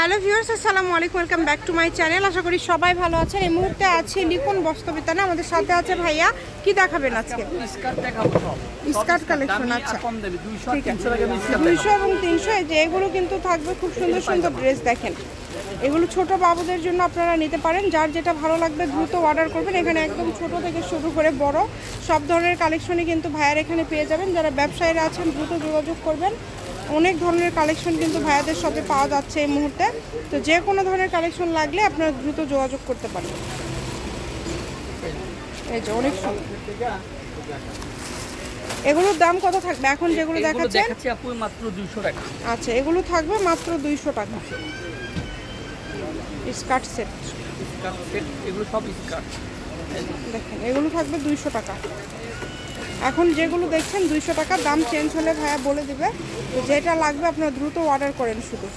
Hello viewers আসসালামু আলাইকুম welcome back to my channel. আশা করি সবাই ভালো আছেন। এই মুহূর্তে আছি লিখুন বস্তবিতানে আমাদের সাথে আছে ভাইয়া কি দেখাবেন আজকে? স্কার্ট কালেকশন আচ্ছা। কম দামি 200 ঠিক আছে। 300 টাকা আমি স্কার্ট দুইশো এবং তিনশো এই যে এগুলো কিন্তু থাকবে খুব সুন্দর সুন্দর ড্রেস দেখেন। এগুলো ছোট বাবুদের জন্য আপনারা নিতে পারেন। যার যেটা ভালো লাগবে দ্রুত অর্ডার করবেন। এখানে একদম ছোট থেকে শুরু করে বড় সব ধরনের কালেকশনই কিন্তু ভাইয়ার এখানে পেয়ে যাবেন। যারা ব্যবসায়ীরা আছেন দ্রুত যোগাযোগ করবেন। অনেক ধরনের কালেকশন কিন্তু ভাইয়াদের সাথে পাওয়া যাচ্ছে এই মুহূর্তে। তো যে কোনো ধরনের কালেকশন লাগলে আপনারা দ্রুত যোগাযোগ করতে পারেন। এই যে অনেক সুন্দর। এগুলোর দাম কত থাকবে? এখন যেগুলো এগুলো দেখাচ্ছেন? মাত্র 200 টাকা। আচ্ছা এগুলো থাকবে মাত্র দুইশো টাকা। স্কার্ট সেট এগুলো সব স্কার্ট। দেখেন এগুলো থাকবে দুইশো টাকা। এখন যেগুলো দেখছেন দুইশো টাকা দাম চেঞ্জ হলে ভাইয়া বলে দিবে। যেটা লাগবে আপনারা দ্রুত অর্ডার করেন শুধু।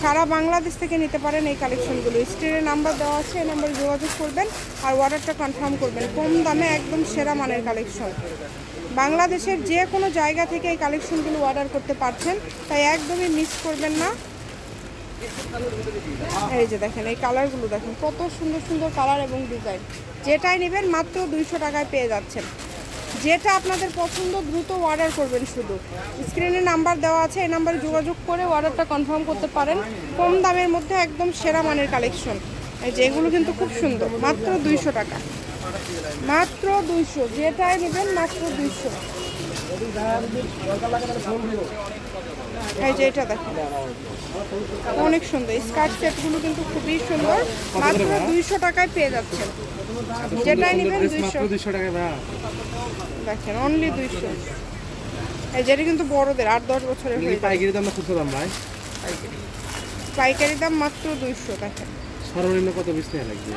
সারা বাংলাদেশ থেকে নিতে পারেন এই কালেকশনগুলো স্টিলের নাম্বার দেওয়া আছে, এই নাম্বারে যোগাযোগ করবেন আর অর্ডারটা কনফার্ম করবেন। কম দামে একদম সেরা মানের কালেকশন বাংলাদেশের যে কোনো জায়গা থেকে এই কালেকশনগুলো অর্ডার করতে পারছেন, তাই একদমই মিস করবেন না। এই যে দেখেন, এই কালারগুলো দেখেন, কত সুন্দর সুন্দর কালার এবং ডিজাইন। যেটাই নেবেন মাত্র দুইশো টাকায় পেয়ে যাচ্ছেন। যেটা আপনাদের পছন্দ, দ্রুত অর্ডার করবেন শুধু। স্ক্রিনে নাম্বার দেওয়া আছে, এই নাম্বারে যোগাযোগ করে অর্ডারটা কনফার্ম করতে পারেন। কম দামের মধ্যে একদম সেরা মানের কালেকশন এই যে এগুলো কিন্তু খুব সুন্দর, মাত্র দুইশো টাকা। মাত্র দুইশো, যেটাই নেবেন মাত্র দুইশো। এই যে এটা দেখেন অনেক সুন্দর। স্কার্ট সেটগুলো কিন্তু খুবই সুন্দর। মাত্র দুইশো টাকায় পেয়ে যাচ্ছেন। যেটাই নেবেন দুইশো। দুশো টাকা দেখেন অনলি দুইশো। এই যেটা কিন্তু বড়দের আট দশ বছরের হয়ে পাইকারি দাম খুচরো দাম ভাই? পাইকারি। দাম মাত্র দুইশো দেখেন। সর্বনিম্ন কত পিস নেওয়া লাগবে?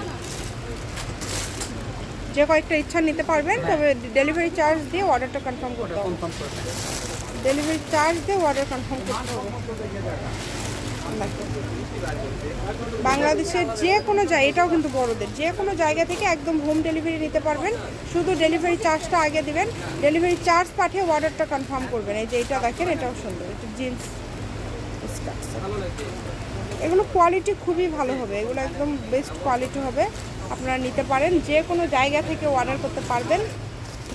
যে কয়েকটা ইচ্ছা নিতে পারবেন তবে ডেলিভারি চার্জ দিয়ে অর্ডারটা কনফার্ম করতে হবে। ডেলিভারি চার্জ দিয়ে অর্ডার কনফার্ম করতে হবে। বাংলাদেশের যে কোনো জায়গা এটাও কিন্তু বড়দের যে কোনো জায়গা থেকে একদম হোম ডেলিভারি নিতে পারবেন। শুধু ডেলিভারি চার্জটা আগে দিবেন ডেলিভারি চার্জ পাঠিয়ে অর্ডারটা কনফার্ম করবেন। এই যে এটা দেখেন এটাও সুন্দর এটা জিন্স এগুলো কোয়ালিটি খুবই ভালো হবে। এগুলো একদম বেস্ট কোয়ালিটি হবে। আপনারা নিতে পারেন। যে কোনো জায়গা থেকে অর্ডার করতে পারবেন।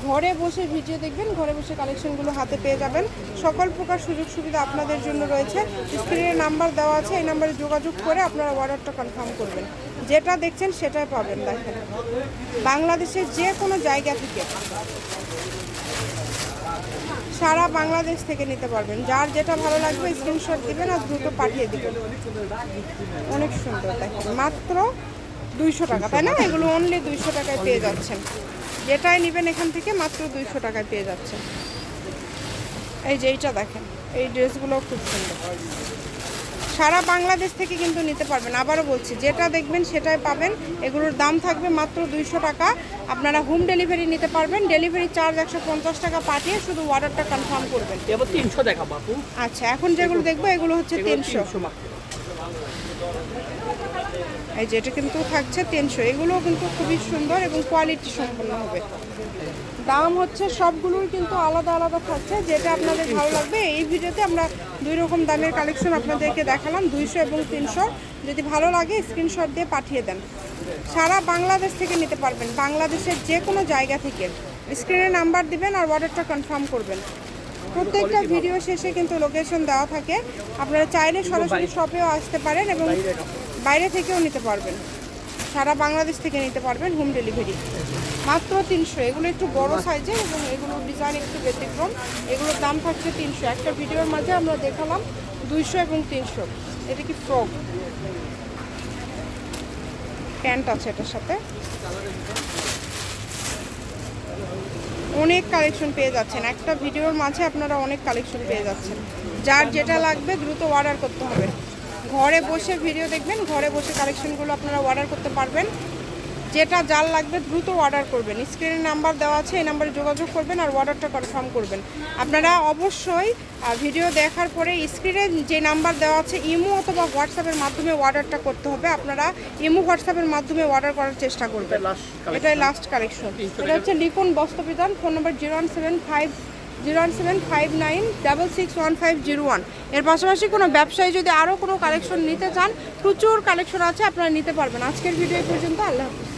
ঘরে বসে ভিডিও দেখবেন, ঘরে বসে কালেকশনগুলো হাতে পেয়ে যাবেন। সকল প্রকার সুযোগ সুবিধা আপনাদের জন্য রয়েছে। স্ক্রিনের নাম্বার দেওয়া আছে, এই নাম্বারে যোগাযোগ করে আপনারা অর্ডারটা কনফার্ম করবেন। যেটা দেখছেন সেটাই পাবেন দেখেন। বাংলাদেশের যে কোনো জায়গা থেকে সারা বাংলাদেশ থেকে নিতে পারবেন। যার যেটা ভালো লাগবে স্ক্রিনশট দিবেন আর দ্রুত পাঠিয়ে দিবেন। অনেক সুন্দর দেখেন। মাত্র দুইশো টাকা তাই না? এগুলো অনলি দুইশো টাকায় পেয়ে যাচ্ছেন। যেটাই নেবেন এখান থেকে মাত্র দুইশো টাকায় পেয়ে যাচ্ছেন। এই যে এইটা দেখেন এই ড্রেসগুলো খুব সুন্দর। সারা বাংলাদেশ থেকে কিন্তু নিতে পারবেন। আবারও বলছি যেটা দেখবেন সেটাই পাবেন। এগুলোর দাম থাকবে মাত্র দুইশো টাকা। আপনারা হোম ডেলিভারি নিতে পারবেন। ডেলিভারি চার্জ একশো পঞ্চাশ টাকা পাঠিয়ে শুধু অর্ডারটা কনফার্ম করবেন। এবার 300 দেখাবো আচ্ছা এখন যেগুলো দেখব এগুলো হচ্ছে তিনশো। 300 মাত্র। এই যে এটা কিন্তু থাকছে তিনশো। এগুলোও কিন্তু খুবই সুন্দর এবং কোয়ালিটি সম্পন্ন হবে। দাম হচ্ছে সবগুলোর কিন্তু আলাদা আলাদা থাকছে। যেটা আপনাদের ভালো লাগবে, এই ভিডিওতে আমরা দুই রকম দামের কালেকশন আপনাদেরকে দেখালাম, দুইশো এবং তিনশো। যদি ভালো লাগে স্ক্রিনশট দিয়ে পাঠিয়ে দেন। সারা বাংলাদেশ থেকে নিতে পারবেন। বাংলাদেশের যে কোনো জায়গা থেকে। স্ক্রিনে নাম্বার দিবেন আর অর্ডারটা কনফার্ম করবেন। প্রত্যেকটা ভিডিও শেষে কিন্তু লোকেশন দেওয়া থাকে। আপনারা চাইলে সরাসরি শপেও আসতে পারেন এবং বাইরে থেকেও নিতে পারবেন। সারা বাংলাদেশ থেকে নিতে পারবেন হোম ডেলিভারি মাত্র তিনশো। এগুলো একটু বড় সাইজের এবং এগুলোর ডিজাইন একটু ব্যতিক্রম। এগুলোর দাম থাকছে তিনশো। একটা ভিডিওর মাঝে আমরা দেখালাম দুইশো এবং তিনশো। এটা কি ফ্রক প্যান্ট আছে এটার সাথে। অনেক কালেকশন পেয়ে যাচ্ছেন। একটা ভিডিওর মাঝে আপনারা অনেক কালেকশন পেয়ে যাচ্ছেন। যার যেটা লাগবে দ্রুত অর্ডার করতে হবে। ঘরে বসে ভিডিও দেখবেন, ঘরে বসে কালেকশনগুলো আপনারা অর্ডার করতে পারবেন। যেটা যার লাগবে দ্রুত অর্ডার করবেন। স্ক্রিনে নাম্বার দেওয়া আছে এই নাম্বারে যোগাযোগ করবেন আর অর্ডারটা কনফার্ম করবেন। আপনারা অবশ্যই ভিডিও দেখার পরে স্ক্রিনে যে নাম্বার দেওয়া আছে ইমো অথবা হোয়াটসঅ্যাপের মাধ্যমে অর্ডারটা করতে হবে। আপনারা ইমো হোয়াটসঅ্যাপের মাধ্যমে অর্ডার করার চেষ্টা করবেন। এটাই লাস্ট কালেকশন এটা হচ্ছে লিখুন বস্ত্রবিধান phone number zero one seven five zero one seven five nine double six one five zero ওয়ানের পাশাপাশি কোনো ব্যবসায়ী যদি আরও কোনো কালেকশন নিতে চান প্রচুর কালেকশন আছে আপনারা নিতে পারবেন। আজকের ভিডিও পর্যন্ত আল্লাহ হাফিজ।